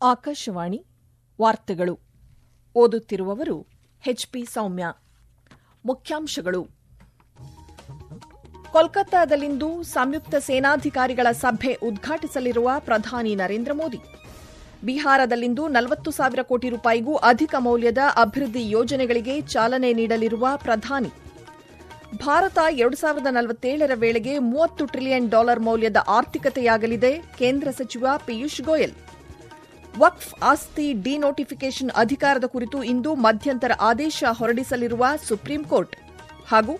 ಆಕಾಶವಾಣಿ ವಾರ್ತೆಗಳು. ಓದುತ್ತಿರುವವರು ಎಚ್ಪಿ ಸೌಮ್ಯ. ಮುಖ್ಯಾಂಶಗಳು. ಕೋಲ್ಕತ್ತಾದಲ್ಲಿಂದು ಸಂಯುಕ್ತ ಸೇನಾಧಿಕಾರಿಗಳ ಸಭೆ ಉದ್ಘಾಟಿಸಲಿರುವ ಪ್ರಧಾನಿ ನರೇಂದ್ರ ಮೋದಿ. ಬಿಹಾರದಲ್ಲಿಂದು ನಲವತ್ತು ಸಾವಿರ ಕೋಟಿ ರೂಪಾಯಿಗೂ ಅಧಿಕ ಮೌಲ್ಯದ ಅಭಿವೃದ್ಧಿ ಯೋಜನೆಗಳಿಗೆ ಚಾಲನೆ ನೀಡಲಿರುವ ಪ್ರಧಾನಿ. ಭಾರತ ಎರಡು ಸಾವಿರದ ನಲವತ್ತೇಳರ ವೇಳೆಗೆ ಮೂವತ್ತು ಟ್ರಿಲಿಯನ್ ಡಾಲರ್ ಮೌಲ್ಯದ ಆರ್ಥಿಕತೆಯಾಗಲಿದೆ, ಕೇಂದ್ರ ಸಚಿವ ಪಿಯೂಷ್ ಗೋಯಲ್. ವಕ್ಫ್ ಆಸ್ತಿ ಡಿನೋಟಿಫಿಕೇಷನ್ ಅಧಿಕಾರದ ಕುರಿತು ಇಂದು ಮಧ್ಯಂತರ ಆದೇಶ ಹೊರಡಿಸಲಿರುವ ಸುಪ್ರೀಂ ಕೋರ್ಟ್. ಹಾಗೂ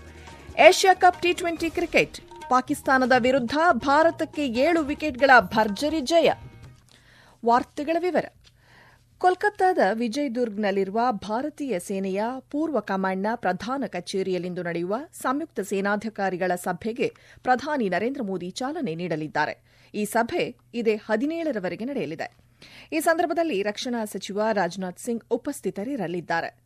Asia cup T twenty cricket, ಪಾಕಿಸ್ತಾನದ ವಿರುದ್ಧ ಭಾರತಕ್ಕೆ ಏಳು ವಿಕೆಟ್ಗಳ ಭರ್ಜರಿ ಜಯ. ವಾರ್ತೆಗಳ ವಿವರ. ಕೋಲ್ಕತ್ತಾದ ವಿಜಯದುರ್ಗ್ನಲ್ಲಿರುವ ಭಾರತೀಯ ಸೇನೆಯ ಪೂರ್ವ ಕಮಾಂಡ್ನ ಪ್ರಧಾನ ಕಚೇರಿಯಲ್ಲಿಂದು ನಡೆಯುವ ಸಂಯುಕ್ತ ಸೇನಾಧಿಕಾರಿಗಳ ಸಭೆಗೆ ಪ್ರಧಾನಿ ನರೇಂದ್ರ ಮೋದಿ ಚಾಲನೆ ನೀಡಲಿದ್ದಾರೆ. ಈ ಸಭೆ ಇದೇ ಹದಿನೇಳರವರೆಗೆ ನಡೆಯಲಿದೆ. ಈ ಸಂದರ್ಭದಲ್ಲಿ ರಕ್ಷಣಾ ಸಚಿವ ರಾಜನಾಥ್ ಸಿಂಗ್ ಉಪಸ್ಥಿತರಿರಲಿದ್ದಾರೆ.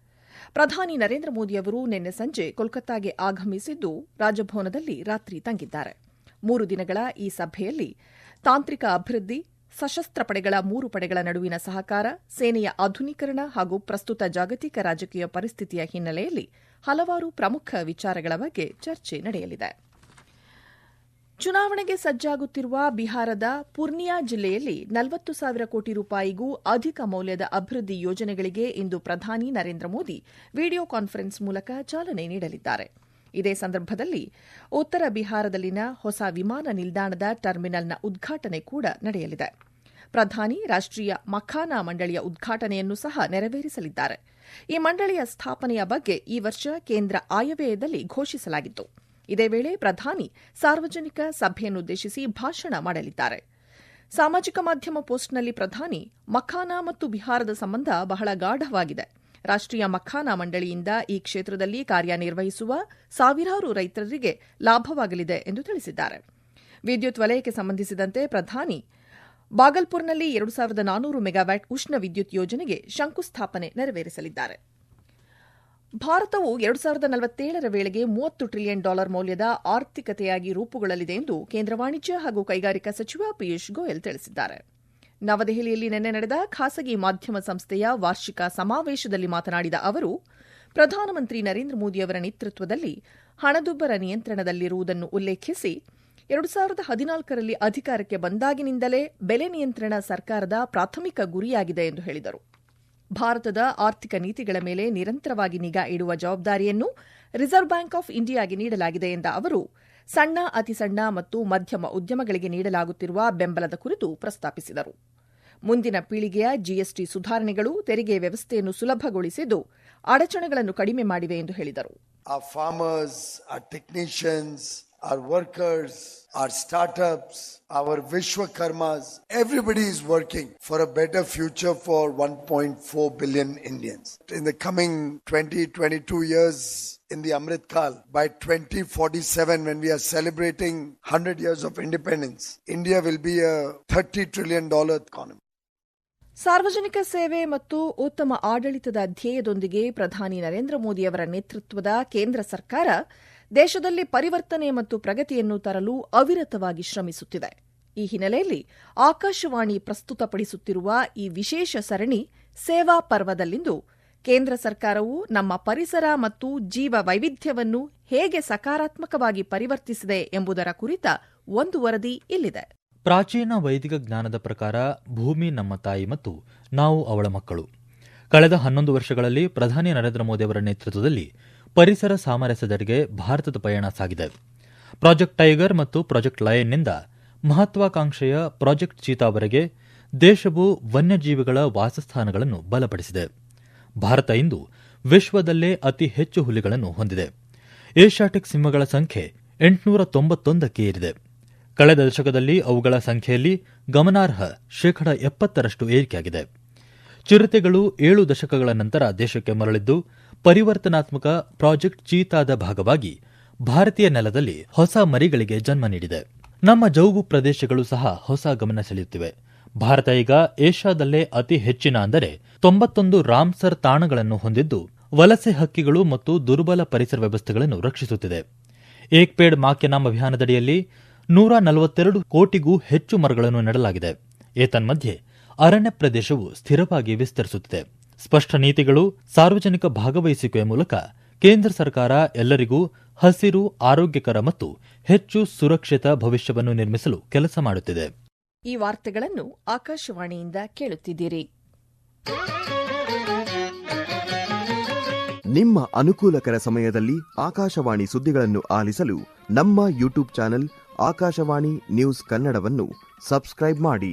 ಪ್ರಧಾನಿ ನರೇಂದ್ರ ಮೋದಿ ಅವರು ನಿನ್ನೆ ಸಂಜೆ ಕೋಲ್ಕತ್ತಾಗೆ ಆಗಮಿಸಿದ್ದು ರಾಜಭವನದಲ್ಲಿ ರಾತ್ರಿ ತಂಗಿದ್ದಾರೆ. ಮೂರು ದಿನಗಳ ಈ ಸಭೆಯಲ್ಲಿ ತಾಂತ್ರಿಕ ಅಭಿವೃದ್ಧಿ ಸಶಸ್ತ್ರ ಪಡೆಗಳ ಮೂರು ಪಡೆಗಳ ನಡುವಿನ ಸಹಕಾರ, ಸೇನೆಯ ಆಧುನೀಕರಣ ಹಾಗೂ ಪ್ರಸ್ತುತ ಜಾಗತಿಕ ರಾಜಕೀಯ ಪರಿಸ್ಥಿತಿಯ ಹಿನ್ನೆಲೆಯಲ್ಲಿ ಹಲವಾರು ಪ್ರಮುಖ ವಿಚಾರಗಳ ಬಗ್ಗೆ ಚರ್ಚೆ ನಡೆಯಲಿದೆ. ಚುನಾವಣೆಗೆ ಸಜ್ಜಾಗುತ್ತಿರುವ ಬಿಹಾರದ ಪೂರ್ನಿಯಾ ಜಿಲ್ಲೆಯಲ್ಲಿ ನಲವತ್ತು ಸಾವಿರ ಕೋಟಿ ರೂಪಾಯಿಗೂ ಅಧಿಕ ಮೌಲ್ಯದ ಅಭಿವೃದ್ಧಿ ಯೋಜನೆಗಳಿಗೆ ಇಂದು ಪ್ರಧಾನಿ ನರೇಂದ್ರ ಮೋದಿ ವಿಡಿಯೋ ಕಾನ್ಫರೆನ್ಸ್ ಮೂಲಕ ಚಾಲನೆ ನೀಡಲಿದ್ದಾರೆ. ಇದೇ ಸಂದರ್ಭದಲ್ಲಿ ಉತ್ತರ ಬಿಹಾರದಲ್ಲಿನ ಹೊಸ ವಿಮಾನ ನಿಲ್ದಾಣದ ಟರ್ಮಿನಲ್ನ ಉದ್ಘಾಟನೆ ಕೂಡ ನಡೆಯಲಿದೆ. ಪ್ರಧಾನಿ ರಾಷ್ಟೀಯ ಮಖಾನಾ ಮಂಡಳಿಯ ಉದ್ಘಾಟನೆಯನ್ನು ಸಹ ನೆರವೇರಿಸಲಿದ್ದಾರೆ. ಈ ಮಂಡಳಿಯ ಸ್ಥಾಪನೆಯ ಬಗ್ಗೆ ಈ ವರ್ಷ ಕೇಂದ್ರ ಆಯವ್ಯಯದಲ್ಲಿ ಘೋಷಿಸಲಾಗಿತ್ತು. ಇದೇ ವೇಳೆ ಪ್ರಧಾನಿ ಸಾರ್ವಜನಿಕ ಸಭೆಯನ್ನುದ್ದೇಶಿಸಿ ಭಾಷಣ ಮಾಡಲಿದ್ದಾರೆ. ಸಾಮಾಜಿಕ ಮಾಧ್ಯಮ ಪೋಸ್ಟ್ನಲ್ಲಿ ಪ್ರಧಾನಿ, ಮಖಾನಾ ಮತ್ತು ಬಿಹಾರದ ಸಂಬಂಧ ಬಹಳ ಗಾಢವಾಗಿದೆ. ರಾಷ್ಟೀಯ ಮಖಾನಾ ಮಂಡಳಿಯಿಂದ ಈ ಕ್ಷೇತ್ರದಲ್ಲಿ ಕಾರ್ಯನಿರ್ವಹಿಸುವ ಸಾವಿರಾರು ರೈತರಿಗೆ ಲಾಭವಾಗಲಿದೆ ಎಂದು ತಿಳಿಸಿದ್ದಾರೆ. ವಿದ್ಯುತ್ ವಲಯಕ್ಕೆ ಸಂಬಂಧಿಸಿದಂತೆ ಪ್ರಧಾನಿ ಬಾಗಲ್ಪುರ್ನಲ್ಲಿ ಎರಡು ಸಾವಿರದ ನಾನೂರು ಮೆಗಾವ್ಯಾಟ್ ಉಷ್ಣ ವಿದ್ಯುತ್ ಯೋಜನೆಗೆ ಶಂಕುಸ್ಥಾಪನೆ ನೆರವೇರಿಸಲಿದ್ದಾರೆ. ಭಾರತವು ಎರಡು ಸಾವಿರದ ನಲವತ್ತೇಳರ ವೇಳೆಗೆ ಮೂವತ್ತು ಟ್ರಿಲಿಯನ್ ಡಾಲರ್ ಮೌಲ್ಯದ ಆರ್ಥಿಕತೆಯಾಗಿ ರೂಪುಗೊಳ್ಳಲಿದೆ ಎಂದು ಕೇಂದ್ರ ವಾಣಿಜ್ಯ ಹಾಗೂ ಕೈಗಾರಿಕಾ ಸಚಿವ ಪಿಯೂಷ್ ಗೋಯಲ್ ತಿಳಿಸಿದ್ದಾರೆ. ನವದೆಹಲಿಯಲ್ಲಿ ನಿನ್ನೆ ನಡೆದ ಖಾಸಗಿ ಮಾಧ್ಯಮ ಸಂಸ್ಥೆಯ ವಾರ್ಷಿಕ ಸಮಾವೇಶದಲ್ಲಿ ಮಾತನಾಡಿದ ಅವರು, ಪ್ರಧಾನಮಂತ್ರಿ ನರೇಂದ್ರ ಮೋದಿಯವರ ನೇತೃತ್ವದಲ್ಲಿ ಹಣದುಬ್ಬರ ನಿಯಂತ್ರಣದಲ್ಲಿರುವುದನ್ನು ಉಲ್ಲೇಖಿಸಿ ಎರಡು ಸಾವಿರದ ಹದಿನಾಲ್ಕರಲ್ಲಿ ಅಧಿಕಾರಕ್ಕೆ ಬಂದಾಗಿನಿಂದಲೇ ಬೆಲೆ ನಿಯಂತ್ರಣ ಸರ್ಕಾರದ ಪ್ರಾಥಮಿಕ ಗುರಿಯಾಗಿದೆ ಎಂದು ಹೇಳಿದರು. ಭಾರತದ ಆರ್ಥಿಕ ನೀತಿಗಳ ಮೇಲೆ ನಿರಂತರವಾಗಿ ನಿಗಾ ಇಡುವ ಜವಾಬ್ದಾರಿಯನ್ನು ರಿಸರ್ವ್ ಬ್ಯಾಂಕ್ ಆಫ್ ಇಂಡಿಯಾಗೆ ನೀಡಲಾಗಿದೆ ಎಂದ ಅವರು, ಸಣ್ಣ ಅತಿಸಣ್ಣ ಮತ್ತು ಮಧ್ಯಮ ಉದ್ಯಮಗಳಿಗೆ ನೀಡಲಾಗುತ್ತಿರುವ ಬೆಂಬಲದ ಕುರಿತು ಪ್ರಸ್ತಾಪಿಸಿದರು. ಮುಂದಿನ ಪೀಳಿಗೆಯ ಜಿಎಸ್ಟಿ ಸುಧಾರಣೆಗಳು ತೆರಿಗೆ ವ್ಯವಸ್ಥೆಯನ್ನು ಸುಲಭಗೊಳಿಸಿದ್ದು ಅಡಚಣೆಗಳನ್ನು ಕಡಿಮೆ ಮಾಡಿವೆ ಎಂದು ಹೇಳಿದರು. Our workers, our startups, our Vishwakarmas, everybody is working for a better future for 1.4 billion Indians. In the coming 20, 22 years, in the Amrit Kal, by 2047, when we are celebrating 100 years of independence, India will be a 30 trillion dollar economy. ಸಾರ್ವಜನಿಕ ಸೇವೆ ಮತ್ತು ಉತ್ತಮ ಆಡಳಿತದ ಧ್ಯೇಯದೊಂದಿಗೆ ಪ್ರಧಾನಿ ನರೇಂದ್ರ ಮೋದಿಯವರ ನೇತೃತ್ವದ ಕೇಂದ್ರ ಸರ್ಕಾರ ದೇಶದಲ್ಲಿ ಪರಿವರ್ತನೆ ಮತ್ತು ಪ್ರಗತಿಯನ್ನು ತರಲು ಅವಿರತವಾಗಿ ಶ್ರಮಿಸುತ್ತಿದೆ ಈ ಹಿನ್ನೆಲೆಯಲ್ಲಿ ಆಕಾಶವಾಣಿ ಪ್ರಸ್ತುತಪಡಿಸುತ್ತಿರುವ ಈ ವಿಶೇಷ ಸರಣಿ ಸೇವಾ ಪರ್ವದಲ್ಲಿಂದು ಕೇಂದ್ರ ಸರ್ಕಾರವು ನಮ್ಮ ಪರಿಸರ ಮತ್ತು ಜೀವ ವೈವಿಧ್ಯವನ್ನು ಹೇಗೆ ಸಕಾರಾತ್ಮಕವಾಗಿ ಪರಿವರ್ತಿಸಿದೆ ಎಂಬುದರ ಕುರಿತ ಒಂದು ವರದಿ ಇಲ್ಲಿದೆ. ಪ್ರಾಚೀನ ವೈದಿಕ ಜ್ಞಾನದ ಪ್ರಕಾರ ಭೂಮಿ ನಮ್ಮ ತಾಯಿ ಮತ್ತು ನಾವು ಅವಳ ಮಕ್ಕಳು. ಕಳೆದ ಹನ್ನೊಂದು ವರ್ಷಗಳಲ್ಲಿ ಪ್ರಧಾನಿ ನರೇಂದ್ರ ಮೋದಿ ಅವರ ನೇತೃತ್ವದಲ್ಲಿ ಪರಿಸರ ಸಾಮರಸ್ಯದೆಡೆಗೆ ಭಾರತದ ಪಯಣ ಸಾಗಿದೆ. ಪ್ರಾಜೆಕ್ಟ್ ಟೈಗರ್ ಮತ್ತು ಪ್ರಾಜೆಕ್ಟ್ ಲಯನ್ನಿಂದ ಮಹತ್ವಾಕಾಂಕ್ಷೆಯ ಪ್ರಾಜೆಕ್ಟ್ ಚೀತಾವರೆಗೆ ದೇಶವು ವನ್ಯಜೀವಿಗಳ ವಾಸಸ್ಥಾನಗಳನ್ನು ಬಲಪಡಿಸಿದೆ. ಭಾರತ ಇಂದು ವಿಶ್ವದಲ್ಲೇ ಅತಿ ಹೆಚ್ಚು ಹುಲಿಗಳನ್ನು ಹೊಂದಿದೆ. ಏಷ್ಯಾಟಿಕ್ ಸಿಂಹಗಳ ಸಂಖ್ಯೆ ಎಂಟುನೂರ ತೊಂಬತ್ತೊಂದಕ್ಕೆ ಏರಿದೆ. ಕಳೆದ ದಶಕದಲ್ಲಿ ಅವುಗಳ ಸಂಖ್ಯೆಯಲ್ಲಿ ಗಮನಾರ್ಹ ಶೇಕಡ ಎಪ್ಪತ್ತರಷ್ಟು ಏರಿಕೆಯಾಗಿದೆ. ಚಿರತೆಗಳು ಏಳು ದಶಕಗಳ ನಂತರ ದೇಶಕ್ಕೆ ಮರಳಿದ್ದು ಪರಿವರ್ತನಾತ್ಮಕ ಪ್ರಾಜೆಕ್ಟ್ ಚೀತಾದ ಭಾಗವಾಗಿ ಭಾರತೀಯ ನೆಲದಲ್ಲಿ ಹೊಸ ಮರಿಗಳಿಗೆ ಜನ್ಮ ನೀಡಿದೆ. ನಮ್ಮ ಜೌಗು ಪ್ರದೇಶಗಳು ಸಹ ಹೊಸ ಗಮನ ಸೆಳೆಯುತ್ತಿವೆ. ಭಾರತ ಈಗ ಏಷ್ಯಾದಲ್ಲೇ ಅತಿ ಹೆಚ್ಚಿನ ಅಂದರೆ ತೊಂಬತ್ತೊಂದು ರಾಮ್ಸರ್ ತಾಣಗಳನ್ನು ಹೊಂದಿದ್ದು ವಲಸೆ ಹಕ್ಕಿಗಳು ಮತ್ತು ದುರ್ಬಲ ಪರಿಸರ ವ್ಯವಸ್ಥೆಗಳನ್ನು ರಕ್ಷಿಸುತ್ತಿದೆ. ಏಕ್ ಪೇಡ್ ಮಾಕೆ ನಾಮ್ ಅಭಿಯಾನದಡಿಯಲ್ಲಿ ನೂರ ನಲವತ್ತೆರಡು ಕೋಟಿಗೂ ಹೆಚ್ಚು ಮರಗಳನ್ನು ನೆಡಲಾಗಿದೆ. ಏತನ್ಮಧ್ಯೆ ಅರಣ್ಯ ಪ್ರದೇಶವು ಸ್ಥಿರವಾಗಿ ವಿಸ್ತರಿಸುತ್ತಿದೆ. ಸ್ಪಷ್ಟ ನೀತಿಗಳು ಸಾರ್ವಜನಿಕ ಭಾಗವಹಿಸುವಿಕೆಯ ಮೂಲಕ ಕೇಂದ್ರ ಸರ್ಕಾರ ಎಲ್ಲರಿಗೂ ಹಸಿರು ಆರೋಗ್ಯಕರ ಮತ್ತು ಹೆಚ್ಚು ಸುರಕ್ಷಿತ ಭವಿಷ್ಯವನ್ನು ನಿರ್ಮಿಸಲು ಕೆಲಸ ಮಾಡುತ್ತಿದೆ. ಈ ವಾರ್ತೆಗಳನ್ನು ಆಕಾಶವಾಣಿಯಿಂದ ಕೇಳುತ್ತಿದ್ದೀರಿ. ನಿಮ್ಮ ಅನುಕೂಲಕರ ಸಮಯದಲ್ಲಿ ಆಕಾಶವಾಣಿ ಸುದ್ದಿಗಳನ್ನು ಆಲಿಸಲು ನಮ್ಮ ಯೂಟ್ಯೂಬ್ ಚಾನೆಲ್ ಆಕಾಶವಾಣಿ ನ್ಯೂಸ್ ಕನ್ನಡವನ್ನು ಸಬ್ಸ್ಕ್ರೈಬ್ ಮಾಡಿ.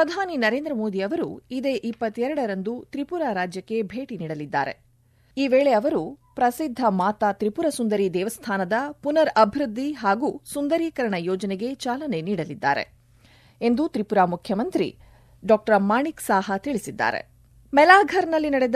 ಪ್ರಧಾನಿ ನರೇಂದ್ರ ಮೋದಿ ಅವರು ಇದೇ ಇಪ್ಪತ್ತೆರಡರಂದು ತ್ರಿಪುರಾ ರಾಜ್ಯಕ್ಕೆ ಭೇಟಿ ನೀಡಲಿದ್ದಾರೆ. ಈ ವೇಳೆ ಅವರು ಪ್ರಸಿದ್ಧ ಮಾತಾ ತ್ರಿಪುರ ಸುಂದರಿ ದೇವಸ್ಥಾನದ ಪುನರ್ ಅಭಿವೃದ್ಧಿ ಹಾಗೂ ಸುಂದರೀಕರಣ ಯೋಜನೆಗೆ ಚಾಲನೆ ನೀಡಲಿದ್ದಾರೆ ಎಂದು ತ್ರಿಪುರಾ ಮುಖ್ಯಮಂತ್ರಿ ಡಾ. ಮಾಣಿಕ್ ಸಾಹಾ ತಿಳಿಸಿದ್ದಾರೆ. ಮೆಲಾಘರ್ನಲ್ಲಿ ನಡೆದ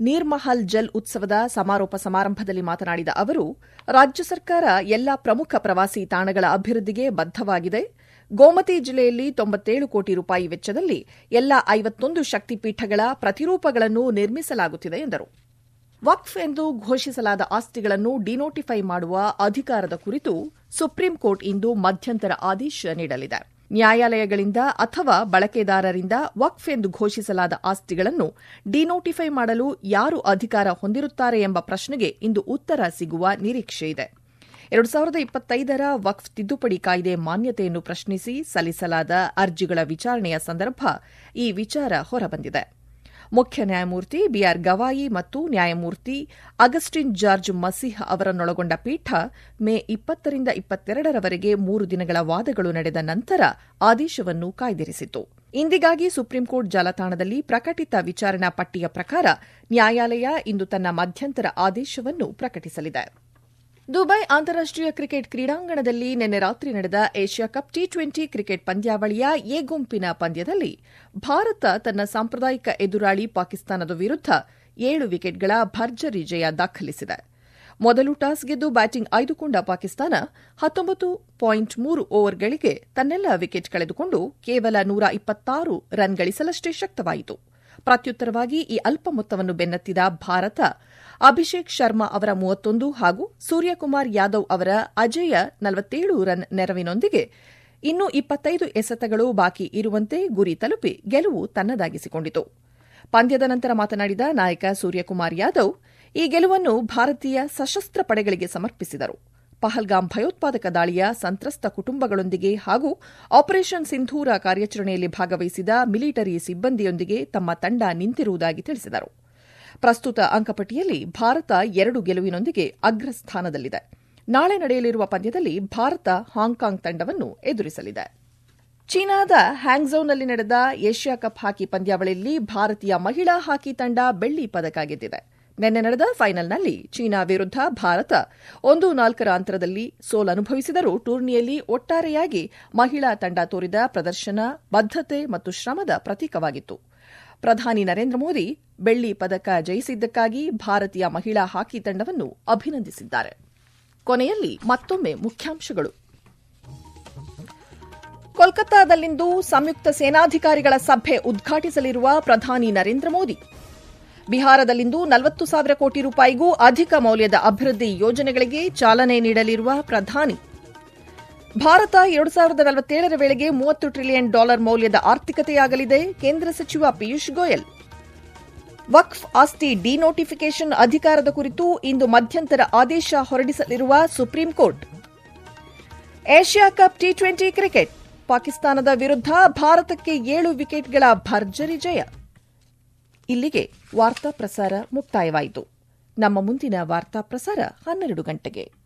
ನೀರ್ಮಹಲ್ ಜಲ್ ಉತ್ಸವದ ಸಮಾರೋಪ ಸಮಾರಂಭದಲ್ಲಿ ಮಾತನಾಡಿದ ಅವರು, ರಾಜ್ಯ ಸರ್ಕಾರ ಎಲ್ಲಾ ಪ್ರಮುಖ ಪ್ರವಾಸಿ ತಾಣಗಳ ಅಭಿವೃದ್ಧಿಗೆ ಬದ್ದವಾಗಿದೆ ಗೋಮತಿ ಜಿಲ್ಲೆಯಲ್ಲಿ ತೊಂಬತ್ತೇಳು ಕೋಟಿ ರೂಪಾಯಿ ವೆಚ್ಚದಲ್ಲಿ ಎಲ್ಲಾ ಐವತ್ತೊಂದು ಶಕ್ತಿಪೀಠಗಳ ಪ್ರತಿರೂಪಗಳನ್ನು ನಿರ್ಮಿಸಲಾಗುತ್ತಿದೆ ಎಂದರು. ವಕ್ಫ್ ಎಂದು ಘೋಷಿಸಲಾದ ಆಸ್ತಿಗಳನ್ನು ಡಿನೋಟಿಫೈ ಮಾಡುವ ಅಧಿಕಾರದ ಕುರಿತು ಸುಪ್ರೀಂ ಕೋರ್ಟ್ ಇಂದು ಮಧ್ಯಂತರ ಆದೇಶ ನೀಡಲಿದೆ. ನ್ಯಾಯಾಲಯಗಳಿಂದ ಅಥವಾ ಬಳಕೆದಾರರಿಂದ ವಕ್ಫ್ ಎಂದು ಘೋಷಿಸಲಾದ ಆಸ್ತಿಗಳನ್ನು ಡಿನೋಟಿಫೈ ಮಾಡಲು ಯಾರು ಅಧಿಕಾರ ಹೊಂದಿರುತ್ತಾರೆ ಎಂಬ ಪ್ರಶ್ನೆಗೆ ಇಂದು ಉತ್ತರ ಸಿಗುವ ನಿರೀಕ್ಷೆಯಿದೆ ಎರಡು ಸಾವಿರದ ಇಪ್ಪತ್ತೈದರ ವಕ್ಫ್ ತಿದ್ದುಪಡಿ ಕಾಯ್ದೆ ಮಾನ್ಯತೆಯನ್ನು ಪ್ರಶ್ನಿಸಿ ಸಲ್ಲಿಸಲಾದ ಅರ್ಜಿಗಳ ವಿಚಾರಣೆಯ ಸಂದರ್ಭ ಈ ವಿಚಾರ ಹೊರಬಂದಿದೆ. ಮುಖ್ಯ ನ್ಯಾಯಮೂರ್ತಿ ಬಿಆರ್ ಗವಾಯಿ ಮತ್ತು ನ್ಯಾಯಮೂರ್ತಿ ಅಗಸ್ಟಿನ್ ಜಾರ್ಜ್ ಮಸಿಹ್ ಅವರನ್ನೊಳಗೊಂಡ ಪೀಠ ಮೇ ಇಪ್ಪತ್ತರಿಂದ ಇಪ್ಪತ್ತೆರಡರವರೆಗೆ ಮೂರು ದಿನಗಳ ವಾದಗಳು ನಡೆದ ನಂತರ ಆದೇಶವನ್ನು ಕಾಯ್ದಿರಿಸಿತು. ಇಂದಿಗಾಗಿ ಸುಪ್ರೀಂಕೋರ್ಟ್ ಜಾಲತಾಣದಲ್ಲಿ ಪ್ರಕಟಿತ ವಿಚಾರಣಾ ಪಟ್ಟಿಯ ಪ್ರಕಾರ ನ್ಯಾಯಾಲಯ ಇಂದು ತನ್ನ ಮಧ್ಯಂತರ ಆದೇಶವನ್ನು ಪ್ರಕಟಿಸಲಿದೆ. ದುಬೈ ಅಂತಾರಾಷ್ಟೀಯ ಕ್ರಿಕೆಟ್ ಕ್ರೀಡಾಂಗಣದಲ್ಲಿ ನಿನ್ನೆ ರಾತ್ರಿ ನಡೆದ Asia cup T twenty cricket ಪಂದ್ಯಾವಳಿಯ ಎ ಗುಂಪಿನ ಪಂದ್ಯದಲ್ಲಿ ಭಾರತ ತನ್ನ ಸಾಂಪ್ರದಾಯಿಕ ಎದುರಾಳಿ ಪಾಕಿಸ್ತಾನದ ವಿರುದ್ಧ ಏಳು ವಿಕೆಟ್ಗಳ ಭರ್ಜರಿ ಜಯ ದಾಖಲಿಸಿದೆ. ಮೊದಲು ಟಾಸ್ ಗೆದ್ದು ಬ್ಯಾಟಿಂಗ್ ಆಯ್ದುಕೊಂಡ ಪಾಕಿಸ್ತಾನ ಹತ್ತೊಂಬತ್ತು ಪಾಯಿಂಟ್ ಮೂರು ಓವರ್ಗಳಿಗೆ ತನ್ನೆಲ್ಲ ವಿಕೆಟ್ ಕಳೆದುಕೊಂಡು ಕೇವಲ ನೂರ ಇಪ್ಪತ್ತಾರು ರನ್ ಗಳಿಸಲಷ್ಟೇ ಶಕ್ತವಾಯಿತು. ಪ್ರತ್ಯುತ್ತರವಾಗಿ ಈ ಅಲ್ಪ ಮೊತ್ತವನ್ನು ಬೆನ್ನತ್ತಿದ ಭಾರತ ಅಭಿಷೇಕ್ ಶರ್ಮಾ ಅವರ ಮೂವತ್ತೊಂದು ಹಾಗೂ ಸೂರ್ಯಕುಮಾರ್ ಯಾದವ್ ಅವರ ಅಜೇಯ ನಲವತ್ತೇಳು ರನ್ ನೆರವಿನೊಂದಿಗೆ ಇನ್ನೂ ಇಪ್ಪತ್ತೈದು ಎಸೆತಗಳು ಬಾಕಿ ಇರುವಂತೆ ಗುರಿ ತಲುಪಿ ಗೆಲುವು ತನ್ನದಾಗಿಸಿಕೊಂಡಿತು. ಪಂದ್ಯದ ನಂತರ ಮಾತನಾಡಿದ ನಾಯಕ ಸೂರ್ಯಕುಮಾರ್ ಯಾದವ್, ಈ ಗೆಲುವನ್ನು ಭಾರತೀಯ ಸಶಸ್ತ್ರ ಪಡೆಗಳಿಗೆ ಸಮರ್ಪಿಸಿದರು. ಪಹಲ್ಗಾಮ್ ಭಯೋತ್ಪಾದಕ ದಾಳಿಯ ಸಂತ್ರಸ್ತ ಕುಟುಂಬಗಳೊಂದಿಗೆ ಹಾಗೂ ಆಪರೇಷನ್ ಸಿಂಧೂರ ಕಾರ್ಯಾಚರಣೆಯಲ್ಲಿ ಭಾಗವಹಿಸಿದ ಮಿಲಿಟರಿ ಸಿಬ್ಬಂದಿಯೊಂದಿಗೆ ತಮ್ಮ ತಂಡ ನಿಂತಿರುವುದಾಗಿ ತಿಳಿಸಿದರು. ಪ್ರಸ್ತುತ ಅಂಕಪಟ್ಟಿಯಲ್ಲಿ ಭಾರತ ಎರಡು ಗೆಲುವಿನೊಂದಿಗೆ ಅಗ್ರಸ್ಥಾನದಲ್ಲಿದೆ. ನಾಳೆ ನಡೆಯಲಿರುವ ಪಂದ್ಯದಲ್ಲಿ ಭಾರತ ಹಾಂಕಾಂಗ್ ತಂಡವನ್ನು ಎದುರಿಸಲಿದೆ. ಚೀನಾದ ಹ್ಯಾಂಗ್ಝೌನಲ್ಲಿ ನಡೆದ ಏಷ್ಯಾ ಕಪ್ ಹಾಕಿ ಪಂದ್ಯಾವಳಿಯಲ್ಲಿ ಭಾರತೀಯ ಮಹಿಳಾ ಹಾಕಿ ತಂಡ ಬೆಳ್ಳಿ ಪದಕ ಗೆದ್ದಿದೆ. ನಿನ್ನೆ ನಡೆದ ಫೈನಲ್ನಲ್ಲಿ ಚೀನಾ ವಿರುದ್ಧ ಭಾರತ ಒಂದು ನಾಲ್ಕರ ಅಂತರದಲ್ಲಿ ಸೋಲನುಭವಿಸಿದರೂ ಟೂರ್ನಿಯಲ್ಲಿ ಒಟ್ಟಾರೆಯಾಗಿ ಮಹಿಳಾ ತಂಡ ತೋರಿದ ಪ್ರದರ್ಶನ ಬದ್ದತೆ ಮತ್ತು ಶ್ರಮದ ಪ್ರತೀಕವಾಗಿತ್ತು. ಪ್ರಧಾನಿ ನರೇಂದ್ರ ಮೋದಿ ಬೆಳ್ಳಿ ಪದಕ ಜಯಿಸಿದ್ದಕ್ಕಾಗಿ ಭಾರತೀಯ ಮಹಿಳಾ ಹಾಕಿ ತಂಡವನ್ನು ಅಭಿನಂದಿಸಿದ್ದಾರೆ. ಕೊನೆಯಲ್ಲಿ ಮತ್ತೊಮ್ಮೆ ಮುಖ್ಯಾಂಶಗಳು. ಕೋಲ್ಕತ್ತಾದಲ್ಲಿಂದು ಸಂಯುಕ್ತ ಸೇನಾಧಿಕಾರಿಗಳ ಸಭೆ ಉದ್ಘಾಟಿಸಲಿರುವ ಪ್ರಧಾನಿ ನರೇಂದ್ರ ಮೋದಿ. ಬಿಹಾರದಲ್ಲಿಂದು ನಲವತ್ತು ಸಾವಿರ ಕೋಟಿ ರೂಪಾಯಿಗೂ ಅಧಿಕ ಮೌಲ್ಯದ ಅಭಿವೃದ್ಧಿ ಯೋಜನೆಗಳಿಗೆ ಚಾಲನೆ ನೀಡಲಿರುವ ಪ್ರಧಾನಿ. ಭಾರತ ಎರಡು ಸಾವಿರದ ನಲವತ್ತೇಳರ ವೇಳೆಗೆ ಮೂವತ್ತು ಟ್ರಿಲಿಯನ್ ಡಾಲರ್ ಮೌಲ್ಯದ ಆರ್ಥಿಕತೆಯಾಗಲಿದೆ. ಕೇಂದ್ರ ಸಚಿವ ಪಿಯೂಷ್ ಗೋಯಲ್. ವಕ್ಫ್ ಆಸ್ತಿ ಡಿನೋಟಿಫಿಕೇಷನ್ ಅಧಿಕಾರದ ಕುರಿತು ಇಂದು ಮಧ್ಯಂತರ ಆದೇಶ ಹೊರಡಿಸಲಿರುವ supreme court. Asia cup T twenty cricket. ಪಾಕಿಸ್ತಾನದ ವಿರುದ್ಧ ಭಾರತಕ್ಕೆ ಏಳು ವಿಕೆಟ್ಗಳ ಭರ್ಜರಿ ಜಯ. ಇಲ್ಲಿಗೆ ವಾರ್ತಾ ಪ್ರಸಾರ ಮುಕ್ತಾಯವಾಯಿತು. ನಮ್ಮ ಮುಂದಿನ ವಾರ್ತಾ ಪ್ರಸಾರ ಹನ್ನೆರಡು ಗಂಟೆಗೆ.